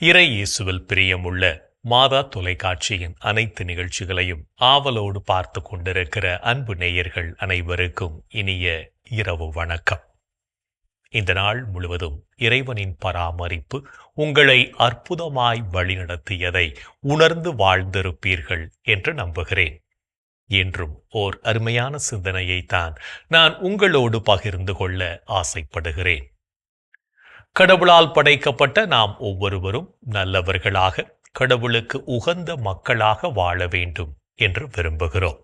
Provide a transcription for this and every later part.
இறை இயேசுவில் பிரியமுள்ள மாதா தொலைக்காட்சியின் அனைத்து நிகழ்ச்சிகளையும் ஆவலோடு பார்த்து கொண்டிருக்கிற அன்பு நேயர்கள் அனைவருக்கும் இனிய இரவு வணக்கம். இந்த நாள் முழுவதும் இறைவனின் பராமரிப்பு உங்களை அற்புதமாய் வழிநடத்தியதை உணர்ந்து வாழ்ந்திருப்பீர்கள் என்று நம்புகிறேன். என்றும் ஓர் அருமையான சிந்தனையை தான் நான் உங்களோடு பகிர்ந்து கொள்ள ஆசைப்படுகிறேன். கடவுளால் படைக்கப்பட்ட நாம் ஒவ்வொருவரும் நல்லவர்களாக கடவுளுக்கு உகந்த மக்களாக வாழ வேண்டும் என்று விரும்புகிறோம்.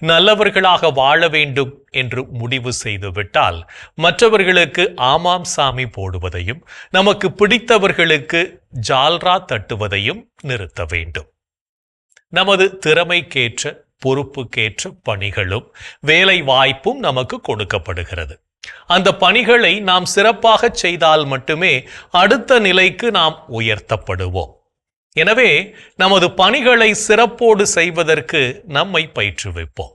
நல்லவர்களாக வாழ வேண்டும் என்று முடிவு செய்துவிட்டால் மற்றவர்களுக்கு ஆமாம் சாமி போடுவதையும் நமக்கு பிடித்தவர்களுக்கு ஜால்ரா தட்டுவதையும் நிறுத்த வேண்டும். நமது திறமைக்கேற்ற பொறுப்புக்கேற்ற பணிகளும் வேலை வாய்ப்பும் நமக்கு கொடுக்கப்படுகிறது. அந்த பணிகளை நாம் சிறப்பாக செய்தால் மட்டுமே அடுத்த நிலைக்கு நாம் உயர்த்தப்படுவோம். எனவே நமது பணிகளை சிறப்போடு செய்வதற்கு நம்மை பயிற்றுவிப்போம்.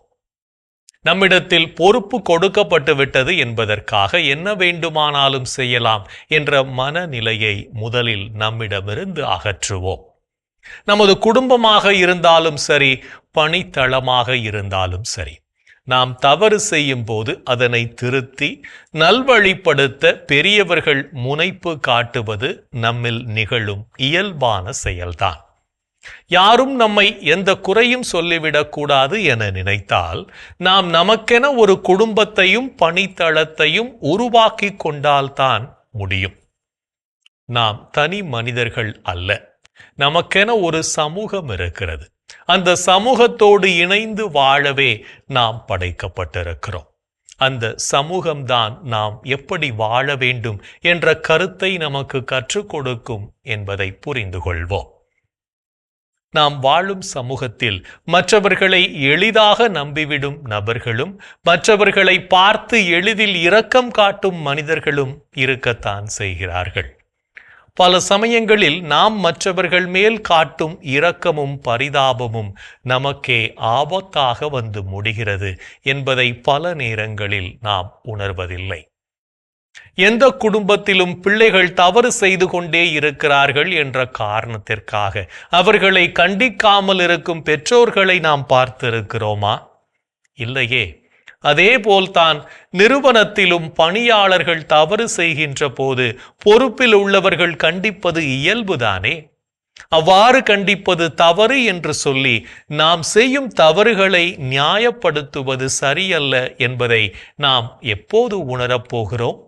நம்மிடத்தில் பொறுப்பு கொடுக்கப்பட்டு விட்டது என்பதற்காக என்ன வேண்டுமானாலும் செய்யலாம் என்ற மனநிலையை முதலில் நம்மிடமிருந்து அகற்றுவோம். நமது குடும்பமாக இருந்தாலும் சரி பணித்தளமாக இருந்தாலும் சரி. நாம் தவறு செய்யும் போது அதனை திருத்தி நல்வழிப்படுத்த பெரியவர்கள் முனைப்பு காட்டுவது நம்மில் நிகழும் இயல்பான செயல்தான். யாரும் நம்மை எந்த குறையும் சொல்லிவிடக்கூடாது என நினைத்தால் நாம் நமக்கென ஒரு குடும்பத்தையும் பணித்தளத்தையும் உருவாக்கி கொண்டால்தான் முடியும். நாம் தனி மனிதர்கள் அல்ல நமக்கென ஒரு சமூகம் இருக்கிறது. அந்த சமூகத்தோடு இணைந்து வாழவே நாம் படைக்கப்பட்டிருக்கிறோம். அந்த சமூகம்தான் நாம் எப்படி வாழ வேண்டும் என்ற கருத்தை நமக்கு கற்றுக் கொடுக்கும் என்பதை புரிந்து கொள்வோம். நாம் வாழும் சமூகத்தில் மற்றவர்களை எளிதாக நம்பிவிடும் நபர்களும் மற்றவர்களை பார்த்து எளிதில் இரக்கம் காட்டும் மனிதர்களும் இருக்கத்தான் செய்கிறார்கள். பல சமயங்களில் நாம் மற்றவர்கள் மேல் காட்டும் இரக்கமும் பரிதாபமும் நமக்கே ஆபத்தாக வந்து முடிகிறது என்பதை பல நேரங்களில் நாம் உணர்வதில்லை. எந்த குடும்பத்திலும் பிள்ளைகள் தவறு செய்து கொண்டே இருக்கிறார்கள் என்ற காரணத்திற்காக அவர்களை கண்டிக்காமல் இருக்கும் பெற்றோர்களை நாம் பார்த்திருக்கிறோமா? இல்லையே. அதேபோல்தான் நிறுவனத்திலும் பணியாளர்கள் தவறு செய்கின்ற போது பொறுப்பில் உள்ளவர்கள் கண்டிப்பது இயல்புதானே? அவ்வாறு கண்டிப்பது தவறு என்று சொல்லி நாம் செய்யும் தவறுகளை நியாயப்படுத்துவது சரியல்ல என்பதை நாம் எப்போது உணரப்போகிறோம்?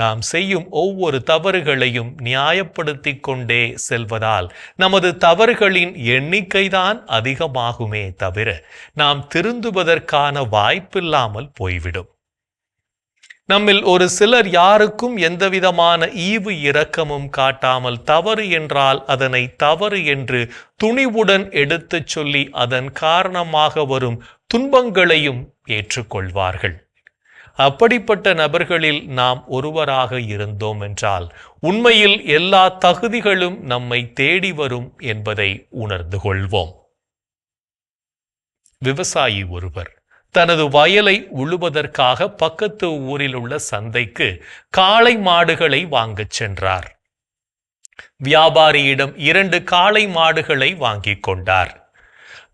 நாம் செய்யும் ஒவ்வொரு தவறுகளையும் நியாயப்படுத்திக் கொண்டே செல்வதால் நமது தவறுகளின் எண்ணிக்கைதான் அதிகமாகுமே தவிர நாம் திருந்துவதற்கான வாய்ப்பில்லாமல் போய்விடும். நம்மில் ஒரு சிலர் யாருக்கும் எந்தவிதமான ஈவு இரக்கமும் காட்டாமல் தவறு என்றால் அதனை தவறு என்று துணிவுடன் எடுத்துச் சொல்லி அதன் காரணமாக வரும் துன்பங்களையும் ஏற்றுக்கொள்வார்கள். அப்படிப்பட்ட நபர்களில் நாம் ஒருவராக இருந்தோம் என்றால் உண்மையில் எல்லா தகுதிகளும் நம்மை தேடி வரும் என்பதை உணர்ந்து கொள்வோம். விவசாயி ஒருவர் தனது வயலை உழுவதற்காக பக்கத்து ஊரில் உள்ள சந்தைக்கு காளை மாடுகளை வாங்கச் சென்றார். வியாபாரியிடம் இரண்டு காளை மாடுகளை வாங்கிக் கொண்டார்.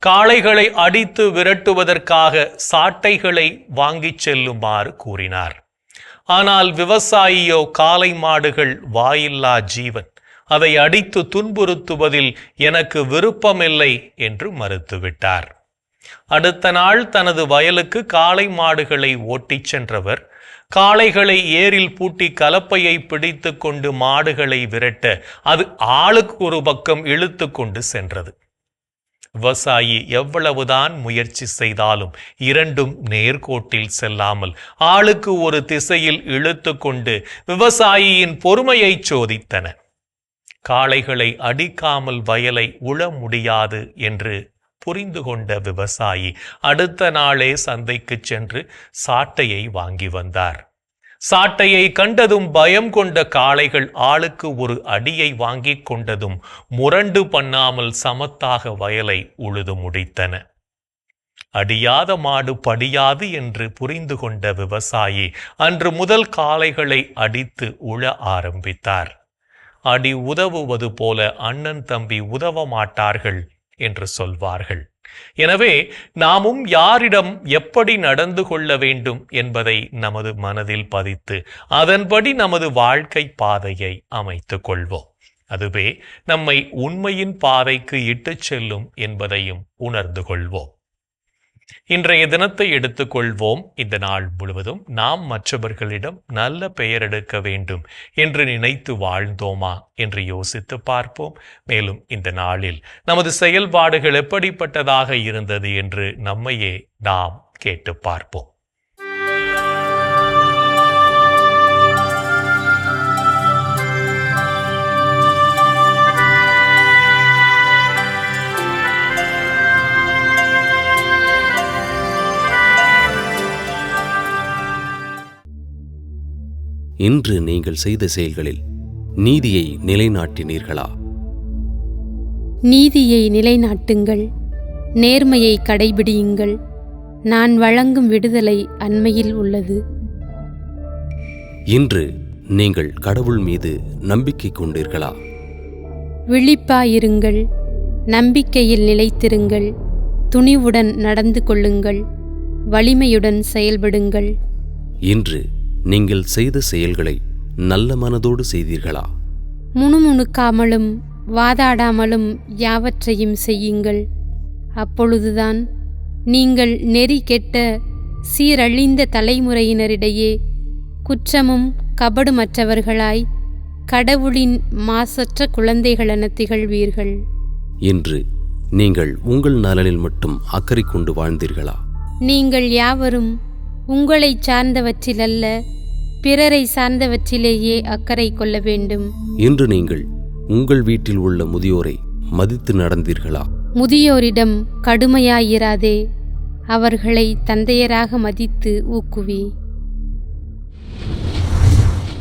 காளைகளை அடித்து விரட்டுவதற்காக சாட்டைகளை வாங்கிச் செல்லுமாறு கூறினார். ஆனால் விவசாயியோ காளை மாடுகள் வாயில்லா ஜீவன். அதை அடித்து துன்புறுத்துவதில் எனக்கு விருப்பமில்லை என்று மறுத்துவிட்டார். அடுத்த நாள் தனது வயலுக்கு காளை மாடுகளை ஓட்டிச் சென்றவர் காளைகளை ஏரில் பூட்டி கலப்பையை பிடித்து கொண்டு மாடுகளை விரட்ட அது ஆளுக்கு ஒரு பக்கம் இழுத்து கொண்டு சென்றது. விவசாயி எவ்வளவுதான் முயற்சி செய்தாலும் இரண்டும் நேர்கோட்டில் செல்லாமல் ஆளுக்கு ஒரு திசையில் இழுத்து கொண்டு விவசாயியின் பொறுமையை சோதித்தன. காளைகளை அடிக்காமல் வயலை உழ முடியாது என்று புரிந்து கொண்ட விவசாயி அடுத்த நாளே சந்தைக்கு சென்று சாட்டையை வாங்கி வந்தார். சாட்டையை கண்டதும் பயம் கொண்ட காளைகள் ஆளுக்கு ஒரு அடியை வாங்கிக் கொண்டதும் முரண்டு பண்ணாமல் சமத்தாக வயலை உழுது முடித்தன. அடியாத மாடு படியாது என்று புரிந்து கொண்ட விவசாயி அன்று முதல் காளைகளை அடித்து உழ ஆரம்பித்தார். அடி உதவுவது போல அண்ணன் தம்பி உதவ மாட்டார்கள் என்று சொல்வார்கள். எனவே நாமும் யாரிடம் எப்படி நடந்து கொள்ள வேண்டும் என்பதை நமது மனதில் பதித்து அதன்படி நமது வாழ்க்கை பாதையை அமைத்துக் கொள்வோம். அதுவே நம்மை உண்மையின் பாதைக்கு இட்டுச் செல்லும் என்பதையும் உணர்ந்து கொள்வோம். இன்றைய தினத்தை எடுத்துக்கொள்வோம். இந்த நாள் முழுவதும் நாம் மற்றவர்களிடம் நல்ல பெயர் எடுக்க வேண்டும் என்று நினைத்து வாழ்ந்தோமா என்று யோசித்து பார்ப்போம். மேலும் இந்த நாளில் நமது செயல்பாடுகள் எப்படிப்பட்டதாக இருந்தது என்று நம்மையே நாம் கேட்டு பார்ப்போம். இன்று நீங்கள் செய்த செயல்களில் நீதியை நிலைநாட்டினீர்களா? நீதியை நிலைநாட்டுங்கள் நேர்மையை கடைபிடியுங்கள். நான் வழங்கும் விடுதலை அண்மையில் உள்ளது. இன்று நீங்கள் கடவுள் மீது நம்பிக்கை கொண்டீர்களா? விழிப்பாயிருங்கள் நம்பிக்கையில் நிலைத்திருங்கள் துணிவுடன் நடந்து கொள்ளுங்கள் வலிமையுடன் செயல்படுங்கள். இன்று நீங்கள் செய்த செயல்களை நல்ல மனதோடு செய்தீர்களா? முணுமுணுக்காமலும் வாதாடாமலும் யாவற்றையும் செய்யுங்கள். அப்பொழுதுதான் நீங்கள் நெறி கெட்ட சீரழிந்த தலைமுறையினரிடையே குற்றமும் கபடுமற்றவர்களாய் கடவுளின் மாசற்ற குழந்தைகளென திகழ்வீர்கள். இன்று நீங்கள் உங்கள் நலனில் மட்டும் அக்கறை கொண்டு வாழ்ந்தீர்களா? நீங்கள் யாவரும் உங்களைச் சார்ந்தவற்றிலல்ல பிறரை சார்ந்தவற்றிலேயே அக்கறை கொள்ள வேண்டும். இன்று நீங்கள் உங்கள் வீட்டில் உள்ள முதியோரை மதித்து நடந்தீர்களா? முதியோரிடம் கடுமையாயிராதே அவர்களை தந்தையராக மதித்து ஊக்குவி.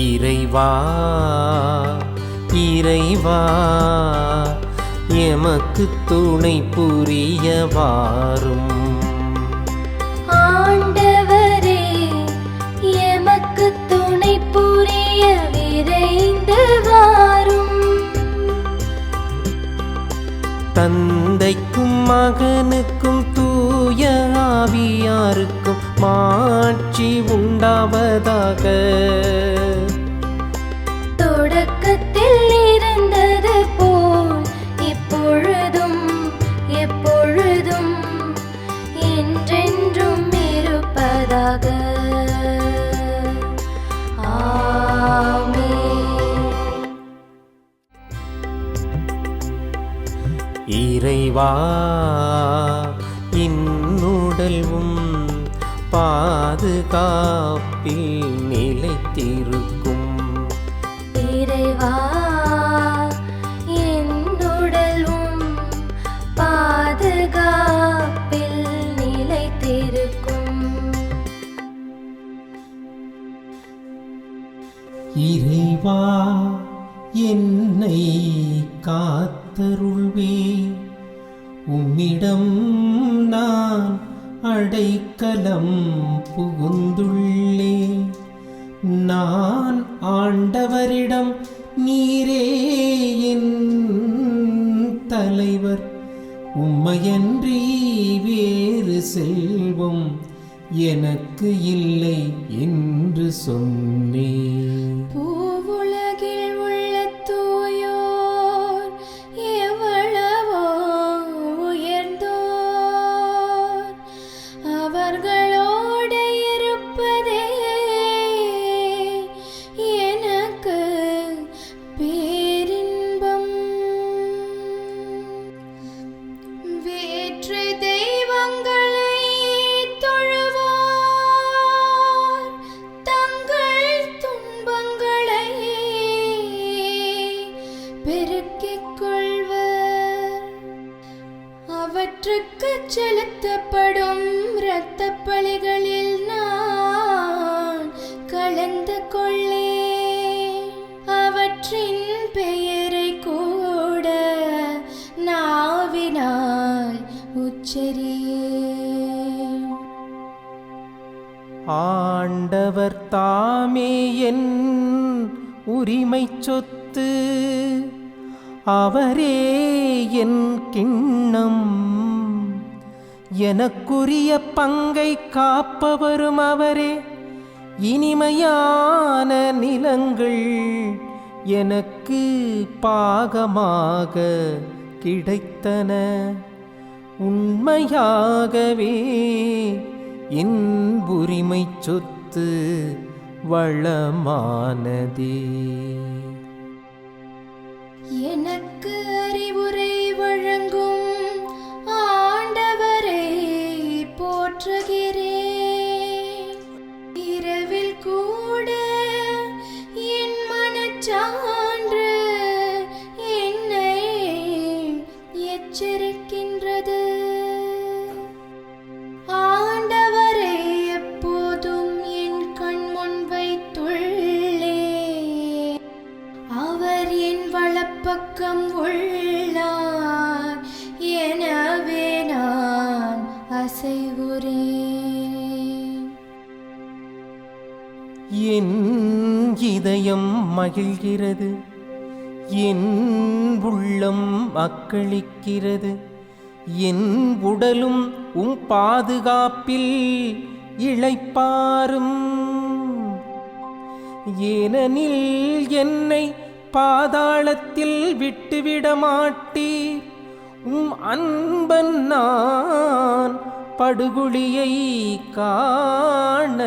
இறைவா இறைவா எமக்கு துணை புரிய வாரும் ஆண்டவரே எமக்கு துணை புரிய விரைந்து வாரும் தந்தைக்கும் மகனுக்கும் தூய ஆவியாருக்கும் மாட்சி உண்டாவதாக. தொடக்கத்தில் இருந்தது போல் இப்பொழுதும் எப்பொழுதும் என்றென்றும் இருப்பதாக. இறைவா செல்வும் பாதுகாப்பில் நிலைத்திருக்கும். இறைவா என்னுடலும் பாதுகாப்பில் நிலைத்திருக்கும். இறைவா என்னை காத்தருள்வே. உம்மிடம் நான் அடைக்கலம் புகுந்துள்ளே. நான் ஆண்டவரிடம் நீரே என் தலைவர். உம்மையன்றி வேறு செல்வம் எனக்கு இல்லை என்று சொன்னே நம்மை காப்பவரும் அவரே. இனிமையான நிலங்கள் எனக்கு பாகமாக கிடைத்தன. உண்மையாகவே என் உரிமை சொத்து வளமானதே. எனக்கு அறிவுரை வழங்கும் போற்றுகிறேன் என் இதயம் மகிழ்கிறது என் உள்ளம் அக்களிக்கிறது என் உடலும் உம் பாதுகாப்பில் இழைப்பாரும் ஏனெனில் என்னை பாதாளத்தில் விட்டுவிட மாட்டீர். உம் அன்பன் நான் படுகுழியை காண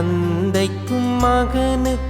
தந்தைக்கும் மகனுக்கும்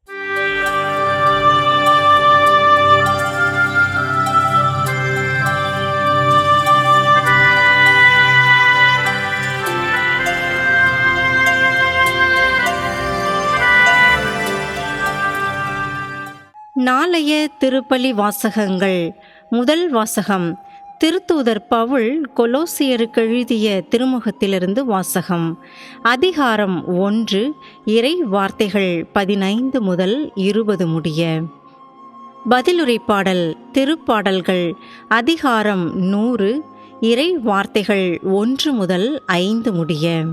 நாளைய திருப்பலி வாசகங்கள். முதல் வாசகம் திருத்தூதர் பவுல் கொலோசியருக்கு எழுதிய திருமுகத்திலிருந்து வாசகம். அதிகாரம் ஒன்று இறை வார்த்தைகள் பதினைந்து முதல் இருபது முடிய. பதிலுரை பாடல் திருப்பாடல்கள் அதிகாரம் நூறு இறை வார்த்தைகள் ஒன்று முதல் ஐந்து முடிய.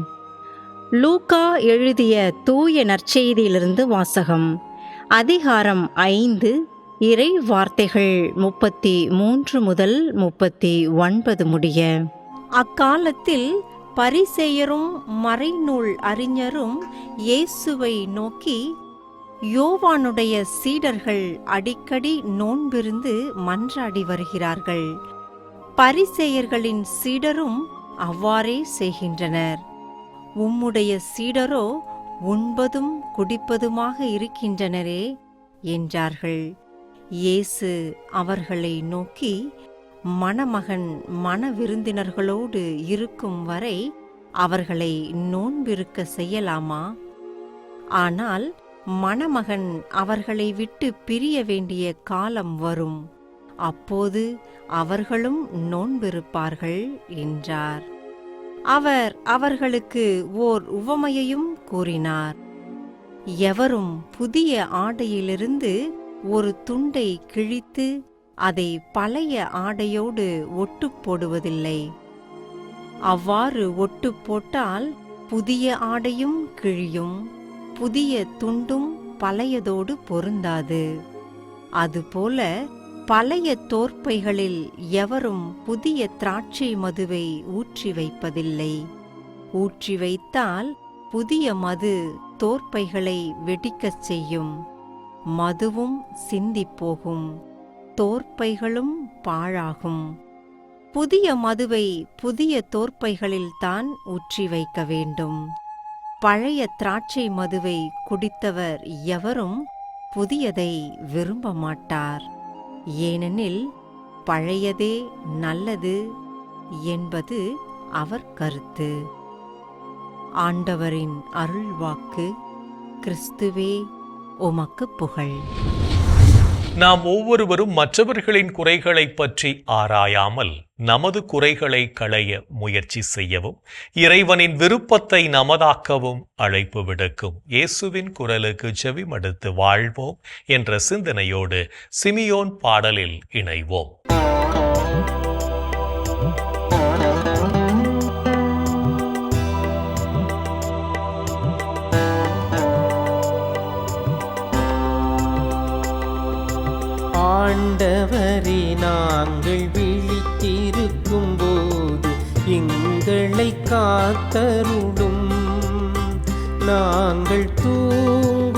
லூக்கா எழுதிய தூய நற்செய்தியிலிருந்து வாசகம். அதிகாரம் ஐந்து இறை வார்த்தைகள் முப்பத்தி மூன்று முதல் முப்பத்தி ஒன்பது முடிய. அக்காலத்தில் பரிசெயரும் மறைநூல் அறிஞரும் இயேசுவை நோக்கி யோவானுடைய சீடர்கள் அடிக்கடி நோன்பிருந்து மன்றாடி வருகிறார்கள். பரிசெயர்களின் சீடரும் அவ்வாறே செய்கின்றனர். உம்முடைய சீடரோ உண்பதும் குடிப்பதுமாக இருக்கின்றனரே என்றார்கள். இயேசு அவர்களை நோக்கி மணமகன் மணவிருந்தினர்களோடு இருக்கும் வரை அவர்களை நோன்பிருக்க செய்யலாமா? ஆனால் மணமகன் அவர்களை விட்டு பிரிய வேண்டிய காலம் வரும். அப்போது அவர்களும் நோன்பிருப்பார்கள் என்றார். அவர் அவர்களுக்கு ஓர் உவமையையும் கூறினார். எவரும் புதிய ஆடையிலிருந்து ஒரு துண்டை கிழித்து அதை பழைய ஆடையோடு ஒட்டு போடுவதில்லை. அவ்வாறு ஒட்டுப் போட்டால் புதிய ஆடையும் கிழியும் புதிய துண்டும் பழையதோடு பொருந்தாது. அதுபோல பழைய தோற்பைகளில் எவரும் புதிய திராட்சை மதுவை ஊற்றி வைப்பதில்லை. ஊற்றி வைத்தால் புதிய மது தோற்பைகளை வெடிக்கச் செய்யும். மதுவும் சிந்திப்போகும். தோற்பைகளும் பாழாகும். புதிய மதுவை புதிய தோற்பைகளில்தான் ஊற்றி வைக்க வேண்டும். பழைய திராட்சை மதுவை குடித்தவர் எவரும் புதியதை விரும்ப மாட்டார். ஏனெனில் பழையதே நல்லது என்பது அவர் கருத்து. ஆண்டவரின் அருள்வாக்கு கிறிஸ்துவே உமக்கு புகழ். நாம் ஒவ்வொருவரும் மற்றவர்களின் குறைகளை பற்றி ஆராயாமல் நமது குறைகளை களைய முயற்சி செய்யவும் இறைவனின் விருப்பத்தை நமதாக்கவும் அழைப்பு விடுக்கும். இயேசுவின் குரலுக்கு செவிமடுத்து வாழ்வோம் என்ற சிந்தனையோடு சிமியோன் பாடலில் இணைவோம். ஆண்டவரே நாங்கள் விழித்திருக்கும் போது எங்களை காத்தருடும் நாங்கள் தூங்கும்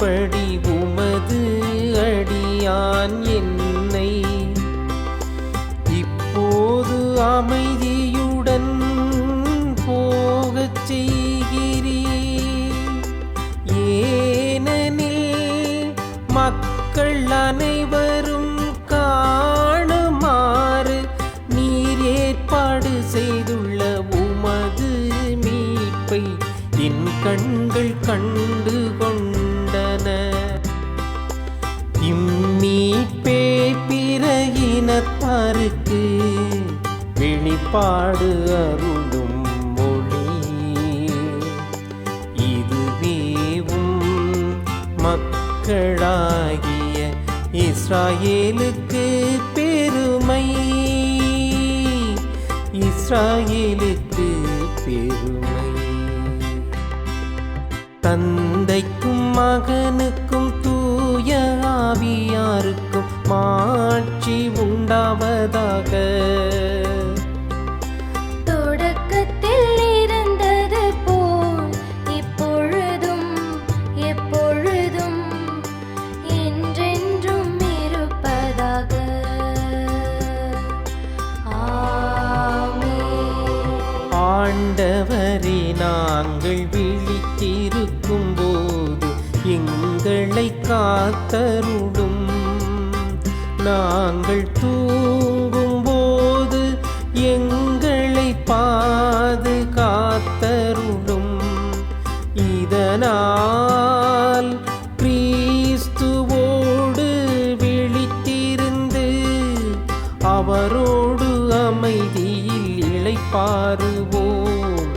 படி பாடு அருளும் மொழி. இதுவேவும் மக்களாகிய இஸ்ராயேலுக்கு பெருமை. இஸ்ராயேலுக்கு பெருமை. தந்தைக்கும் மகனுக்கும் தூய ஆவியாருக்கும் மாட்சி உண்டாவதாக. காத்தருடும் நாங்கள் தூங்கும் போது எங்களை பாது பாதுகாத்தருடும் இதனால் கிறிஸ்துவோடு விழித்திருந்து அவரோடு அமைதியில் இழைப்பாருவோம்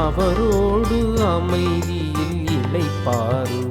அவரோடு அமைதியில் இழைப்பாருவோம்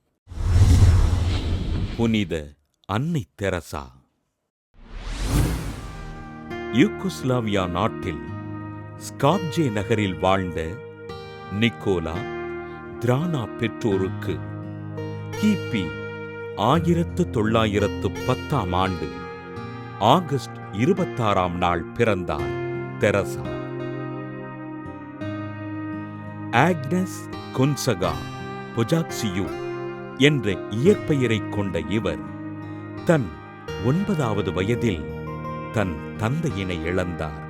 புனித அன்னை தெரசா. யூகோஸ்லாவியா நாட்டில் ஸ்காப்ஜே நகரில் வாழ்ந்த நிக்கோலா திரானா பெற்றோருக்கு கிபி ஆயிரத்து தொள்ளாயிரத்து பத்தாம் ஆண்டு ஆகஸ்ட் இருபத்தாறாம் நாள் பிறந்தார் தெரசா. ஆக்னஸ் கொன்சகா பொஜாக்சியு என்ற இயற்பெயரைக் கொண்ட இவர் தன் ஒன்பதாவது வயதில் தன் தந்தையினை இழந்தார்.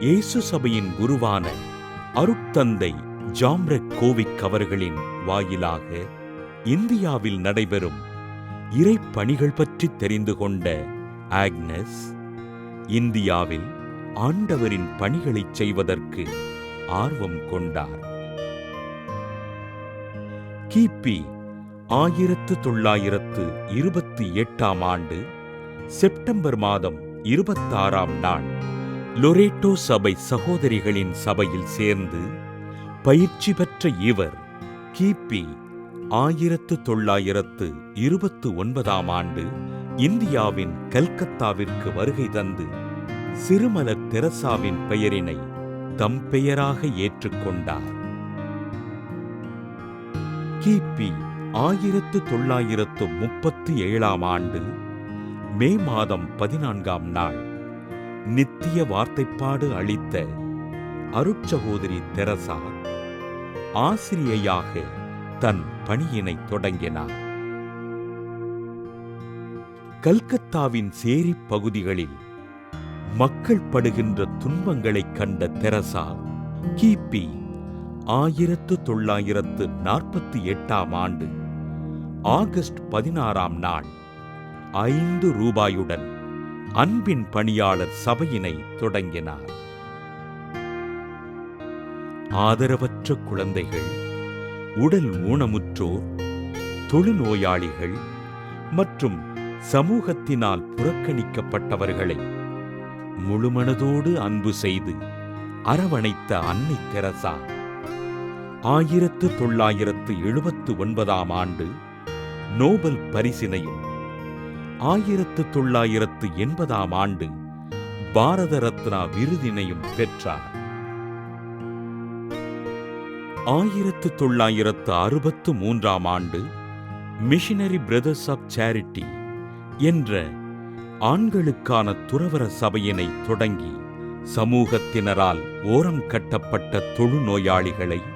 இயேசு சபையின் குருவான அருட்தந்தை ஜாம்ரக் கோவிக் அவர்களின் வாயிலாக இந்தியாவில் நடைபெறும் இறைப்பணிகள் பற்றி தெரிந்து கொண்ட ஆக்னஸ் இந்தியாவில் ஆண்டவரின் பணிகளைச் செய்வதற்கு ஆர்வம் கொண்டார். கிபி ஆயிரத்து தொள்ளாயிரத்து இருபத்தி எட்டாம் ஆண்டு செப்டம்பர் மாதம் இருபத்தாறாம் நாள் லொரேட்டோ சபை சகோதரிகளின் சபையில் சேர்ந்து பயிற்சி பெற்ற இவர் கிபி ஆயிரத்து தொள்ளாயிரத்து இருபத்து ஒன்பதாம் ஆண்டு இந்தியாவின் கல்கத்தாவிற்கு வருகை தந்து சிறுமலர் தெரசாவின் பெயரினை தம் பெயராக ஏற்றுக்கொண்டார். கிபி ஆயிரத்து தொள்ளாயிரத்து முப்பத்தி ஏழாம் ஆண்டு மே மாதம் பதினான்காம் நாள் நித்திய வார்த்தைப்பாடு அளித்த அருட்சகோதரி தெரசா ஆசிரியையாக தன் பணியினை தொடங்கினார். கல்கத்தாவின் சேரி பகுதிகளில் மக்கள் படுகின்ற துன்பங்களைக் கண்ட தெரசா கிபி ஆயிரத்து தொள்ளாயிரத்து நாற்பத்தி எட்டாம் ஆண்டு ஆகஸ்ட் பதினாறாம் நாள். ஐந்து ரூபாயுடன் அன்பின் பணியாளர் சபையினை தொடங்கினார். ஆதரவற்ற குழந்தைகள் உடல் ஊனமுற்றோர் தொழுநோயாளிகள் மற்றும் சமூகத்தினால் புறக்கணிக்கப்பட்டவர்களை முழுமனதோடு அன்பு செய்து அரவணைத்த அன்னை தெரசா ஆயிரத்து தொள்ளாயிரத்து எழுபத்து ஒன்பதாம் ஆண்டு நோபல் பரிசினையும் ஆயிரத்து தொள்ளாயிரத்து எண்பதாம் ஆண்டு பாரத ரத்னா விருதினையும் பெற்றார். ஆயிரத்து தொள்ளாயிரத்து அறுபத்து மூன்றாம் ஆண்டு மிஷினரி பிரதர்ஸ் ஆஃப் சேரிட்டி என்ற ஆண்களுக்கான துறவர சபையினை தொடங்கி சமூகத்தினரால் ஓரம் கட்டப்பட்ட தொழுநோயாளிகளை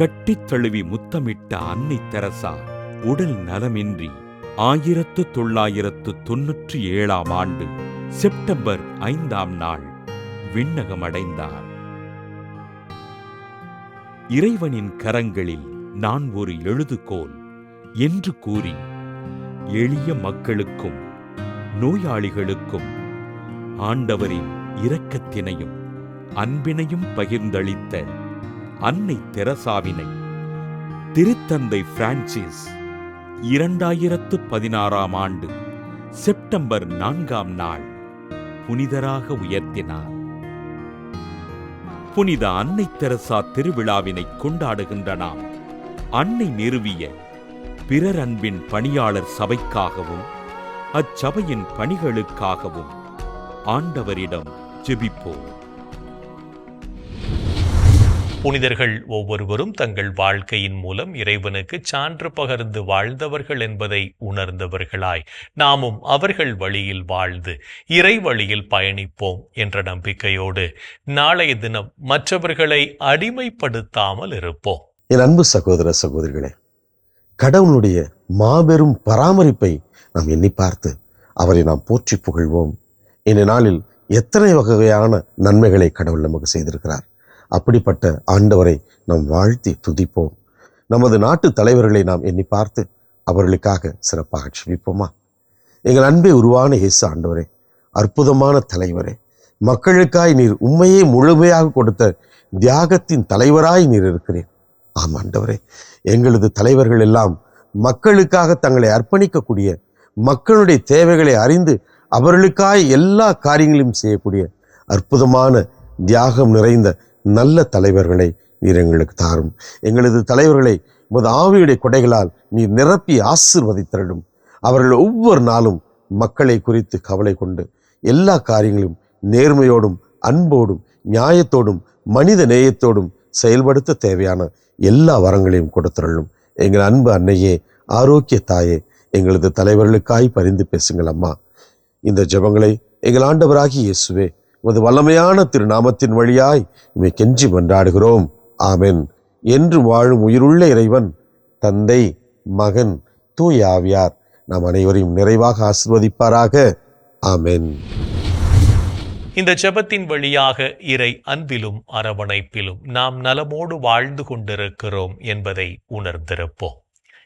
கட்டித் தழுவி முத்தமிட்ட அன்னை தெரசா உடல் நலமின்றி ஆயிரத்து தொள்ளாயிரத்து தொன்னூற்றி ஏழாம் ஆண்டு செப்டம்பர் ஐந்தாம் நாள் விண்ணகமடைந்தார். இறைவனின் கரங்களில் நான் ஒரு எழுதுகோல் என்று கூறி எளிய மக்களுக்கும் நோயாளிகளுக்கும் ஆண்டவரின் இரக்கத்தினையும் அன்பினையும் பகிர்ந்தளித்த அன்னை தெரசாவினை. திருத்தந்தை பிரான்சிஸ் இரண்டாயிரத்து பதினாறாம் ஆண்டு செப்டம்பர் நான்காம் நாள் புனிதராக உயர்த்தினார். புனித அன்னை தெரசா திருவிழாவினை கொண்டாடுகின்ற நாம் அன்னை நிறுவிய பிறர் அன்பின் பணியாளர் சபைக்காகவும் அச்சபையின் பணிகளுக்காகவும் ஆண்டவரிடம் ஜெபிப்போம். புனிதர்கள் ஒவ்வொருவரும் தங்கள் வாழ்க்கையின் மூலம் இறைவனுக்கு சான்று பகர்ந்து வாழ்ந்தவர்கள் என்பதை உணர்ந்தவர்களாய். நாமும் அவர்கள் வழியில் வாழ்ந்து இறை வழியில் பயணிப்போம் என்ற நம்பிக்கையோடு நாளைய தினம் மற்றவர்களை அடிமைப்படுத்தாமல் இருப்போம். என் அன்பு சகோதர சகோதரிகளே கடவுளுடைய மாபெரும் பராமரிப்பை நாம் எண்ணி பார்த்து அவரை நாம் போற்றி புகழ்வோம். இந்த நாளில் எத்தனை வகையான நன்மைகளை கடவுள் நமக்கு செய்திருக்கிறார்? அப்படிப்பட்ட ஆண்டவரை நாம் வாழ்த்தி துதிப்போம். நமது நாட்டு தலைவர்களை நாம் எண்ணி பார்த்து அவர்களுக்காக சிறப்பாக செபிப்போமா? எங்கள் அன்பை உருவான இயேசு ஆண்டவரே அற்புதமான தலைவரே மக்களுக்காய் நீர் உண்மையே முழுமையாக கொடுத்த தியாகத்தின் தலைவராய் நீர் இருக்கிறேன் ஆம் ஆண்டவரே எங்களது தலைவர்கள் எல்லாம் மக்களுக்காக தங்களை அர்ப்பணிக்கக்கூடிய மக்களுடைய தேவைகளை அறிந்து அவர்களுக்காய் எல்லா காரியங்களையும் செய்யக்கூடிய அற்புதமான தியாகம் நிறைந்த நல்ல தலைவர்களை நீர் எங்களுக்கு தாரும். எங்களது தலைவர்களை உமது ஆவியுடைய கொடைகளால் நீர் நிரப்பி ஆசிர்வதித்தரடும் அவர்கள் ஒவ்வொரு நாளும் மக்களை குறித்து கவலை கொண்டு எல்லா காரியங்களும் நேர்மையோடும் அன்போடும் நியாயத்தோடும் மனித நேயத்தோடும் செயல்படுத்த தேவையான எல்லா வரங்களையும் கொடுத்துள்ளும் எங்கள் அன்பு அன்னையே ஆரோக்கிய தாயே எங்களது தலைவர்களுக்காய் பரிந்து பேசுங்கள் அம்மா. இந்த ஜெபங்களை எங்கள் ஆண்டவராகி இயேசுவே உமது வல்லமையான திருநாமத்தின் வழியாய் இமை கெஞ்சி மன்றாடுகிறோம். ஆமென். என்று வாழும் உயிருள்ள இறைவன் தந்தை மகன் தூயாவியார் நாம் அனைவரையும் நிறைவாக ஆசிர்வதிப்பாராக. ஆமென். இந்த ஜெபத்தின் வழியாக இறை அன்பிலும் அரவணைப்பிலும் நாம் நலமோடு வாழ்ந்து கொண்டிருக்கிறோம் என்பதை உணர்ந்திருப்போம்.